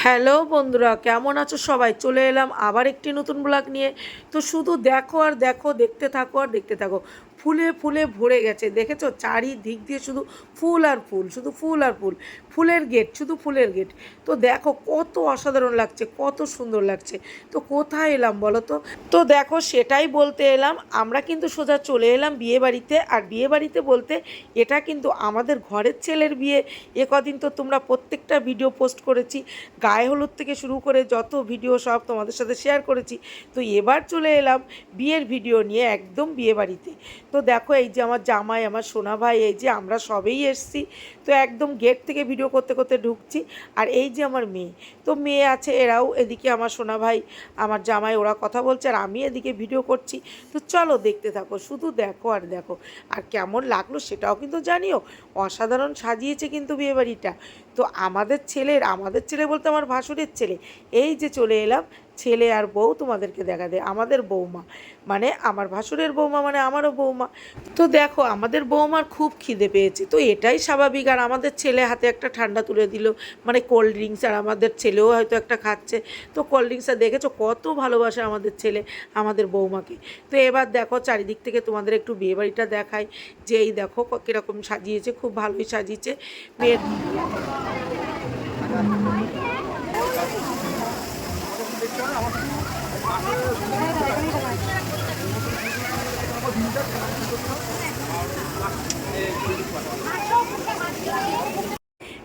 Hello বন্ধুরা কেমন আছো সবাই? চলে এলাম আবার একটি নতুন ব্লগ নিয়ে। তো শুধু দেখো আর দেখো দেখতে থাকো আর দেখতে থাকো। ফুলে ফুলে ভরে গেছে। দেখেছ? চারিদিক দিয়ে শুধু ফুল আর ফুল, শুধু ফুল আর ফুল। ফুলের গেট শুধু ফুলের গেট তো দেখো কত অসাধারণ লাগছে, কত সুন্দর লাগছে। তো কোথায় এলাম বলো তো? তো দেখো সেটাই বলতে এলাম, আমরা কিন্তু সোজা চলে এলাম বিয়ে বাড়িতে আর বিয়ে বাড়িতে বলতে এটা কিন্তু আমাদের ঘরের ছেলের বিয়ে। এ কদিন তো তোমরা প্রত্যেকটা ভিডিও পোস্ট করেছি। গায়ে হলুদ থেকে শুরু করে যত ভিডিও সব তোমাদের সাথে শেয়ার করেছি। তো এবার চলে এলাম বিয়ের ভিডিও নিয়ে একদম বিয়ে বাড়িতে তো দেখো এই যে আমার জামাই, আমার সোনা ভাই, এই যে আমরা সবেই এসছি। তো একদম গেট থেকে ভিডিও করতে করতে ঢুকছি। আর এই যে আমার মেয়ে, তো মেয়ে আছে, এরাও এদিকে আমার সোনা ভাই, আমার জামাই, ওরা কথা বলছে, আর আমি এদিকে ভিডিও করছি। তো চলো দেখতে থাকো, শুধু দেখো আর দেখো। আর কেমন লাগল সেটাও কিন্তু জানিও। অসাধারণ সাজিয়েছে কিন্তু বিয়েবাড়িটা তো আমাদের ছেলের, আমাদের ছেলে বলতে আমার ভাসুরের ছেলে, এই যে চলে এলাম ছেলে আর বউ তোমাদেরকে দেখা দেয়, আমাদের বৌমা। মানে আমার ভাসুরের বৌমা মানে আমারও বৌমা। তো দেখো, আমাদের বৌমার খুব খিদে পেয়েছে। তো এটাই স্বাভাবিক। আর আমাদের ছেলে হাতে একটা ঠান্ডা তুলে দিল। মানে কোল্ড ড্রিঙ্কস আর আমাদের ছেলেও হয়তো একটা খাচ্ছে। তো কোল্ড ড্রিঙ্কসটা দেখেছ? কত ভালোবাসে আমাদের ছেলে, আমাদের বৌমাকে। তো এবার দেখো, চারিদিক থেকে তোমাদের একটু বিয়েবাড়িটা দেখায় যে এই দেখো কীরকম সাজিয়েছে, খুব ভালোই সাজিয়েছে। মেয়ের Thank you.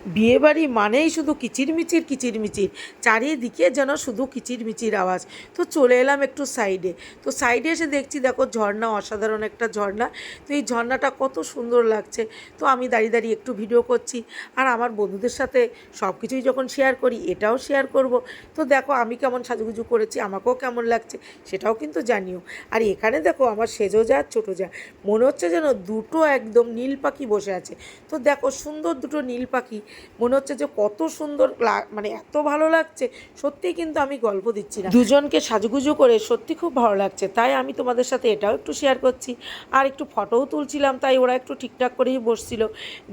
বিয়েবাড়ি মানেই শুধু কিচিরমিচির কিচিরমিচির। চারিদিকে যেন শুধু কিচিরমিচির আওয়াজ। তো চলে এলাম একটু সাইডে। তো সাইডে এসে দেখছি, দেখো ঝর্ণা, অসাধারণ একটা ঝর্ণা। তো এই ঝর্ণাটা কত সুন্দর লাগছে। তো আমি দাঁড়িয়ে দাঁড়িয়ে একটু ভিডিও করছি। আর আমার বন্ধুদের সাথে সব কিছুই যখন শেয়ার করি, এটাও শেয়ার করব। তো দেখো আমি কেমন সাজুগুজু করেছি, আমাকেও কেমন লাগছে, সেটাও কিন্তু জানিও। আর এখানে দেখো আমার সেজো যা, ছোটো যা। মনে হচ্ছে যেন দুটো একদম নীল পাখি বসে আছে। তো দেখো সুন্দর দুটো নীল পাখি। মনে হচ্ছে যে কত সুন্দর মানে এত ভালো লাগছে। সত্যি কিন্তু আমি গল্প দিচ্ছি না। দুজনকে সাজুগুজু করে সত্যি খুব ভালো লাগছে। তাই আমি তোমাদের সাথে এটাও একটু শেয়ার করছি। আর একটু ফটোও তুলছিলাম তাই ওরা একটু ঠিকঠাক করেই বসছিল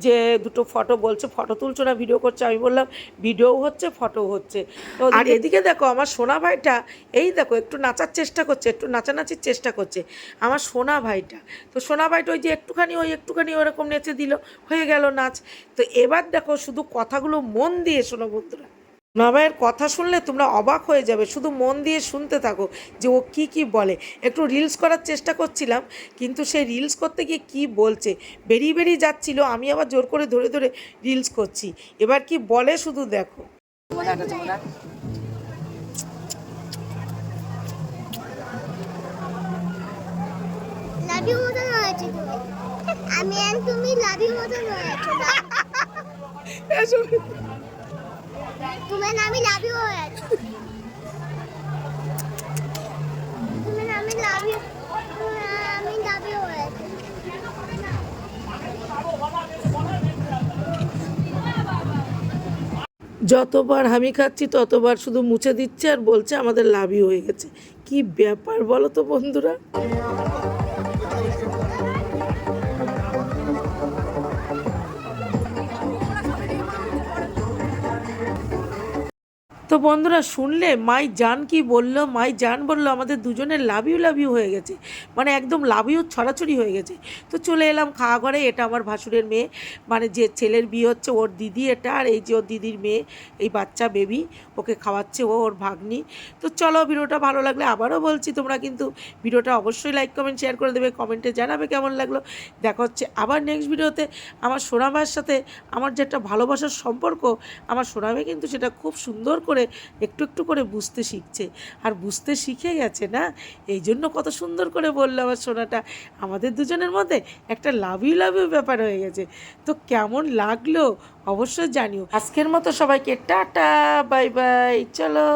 যে দুটো ফটো বলছে ফটো তুলছো না ভিডিও করছে? আমি বললাম ভিডিও হচ্ছে ফটো হচ্ছে। তো আর এদিকে দেখো আমার সোনা ভাইটা এই দেখো একটু নাচার চেষ্টা করছে একটু নাচানাচির চেষ্টা করছে। আমার সোনা ভাইটা তো সোনা ভাইটা ওই যে একটুখানি ওই একটুখানি ওরকম নেচে দিল হয়ে গেল নাচ। তো এবার দেখো শুধু কথাগুলো মন দিয়ে শোনো বন্ধুরা। নবাইয়ের কথা শুনলে তোমরা অবাক হয়ে যাবে, শুধু মন দিয়ে শুনতে থাকো যে ও কি কি বলে। একটু রিলস করার চেষ্টা করছিলাম, কিন্তু সে রিলস করতে গিয়ে কি বলছে? বেরিয়ে বেরিয়ে যাচ্ছিল, আমি আবার জোর করে ধরে ধরে রিলস করছি। এবার কি বলে শুধু দেখো। লাভি মতন তুমি আমি যতবার আমি খাচ্ছি, ততবার শুধু মুছে দিচ্ছে আর বলছে আমাদের লাভই হয়ে গেছে। কি ব্যাপার বলো তো বন্ধুরা? তো বন্ধুরা, শুনলে? মাই জান কি বলল? মাই জান বলল, আমাদের দুজনের লাভিউ লাভিউ হয়ে গেছে। মানে একদম লাভিউ ছড়াছড়ি হয়ে গেছে। তো চলে এলাম খাওয়া ঘরে, এটা আমার ভাসুরের মেয়ে। মানে যে ছেলের বিয়ে হচ্ছে, ওর দিদি এটা, আর এই যে ওর দিদির মেয়ে, এই বাচ্চা বেবি ওকে খাওয়াচ্ছে ও, ওর ভাগ্নি। তো চলো ভিডিওটা ভালো লাগলে আবারও বলছি, তোমরা কিন্তু ভিডিওটা অবশ্যই লাইক কমেন্ট শেয়ার করে দেবে। কমেন্টে জানাবে কেমন লাগল। দেখা হচ্ছে আবার নেক্সট ভিডিওতে। আমার সোনামার সাথে আমার যে একটা ভালোবাসার সম্পর্ক, আমার সোনামে কিন্তু সেটা খুব সুন্দর করে একটু একটু করে বুঝতে শিখছে। আর বুঝতে শিখে গেছে না? এই জন্য কত সুন্দর করে বলল আমার সোনাটা। আমাদের দুজনের মধ্যে একটা লাভই লাভই ব্যাপার হয়ে গেছে। তো কেমন লাগল? অবশ্যই জানিও। আজকের মতো সবাইকে টাটা বাই বাই চলো।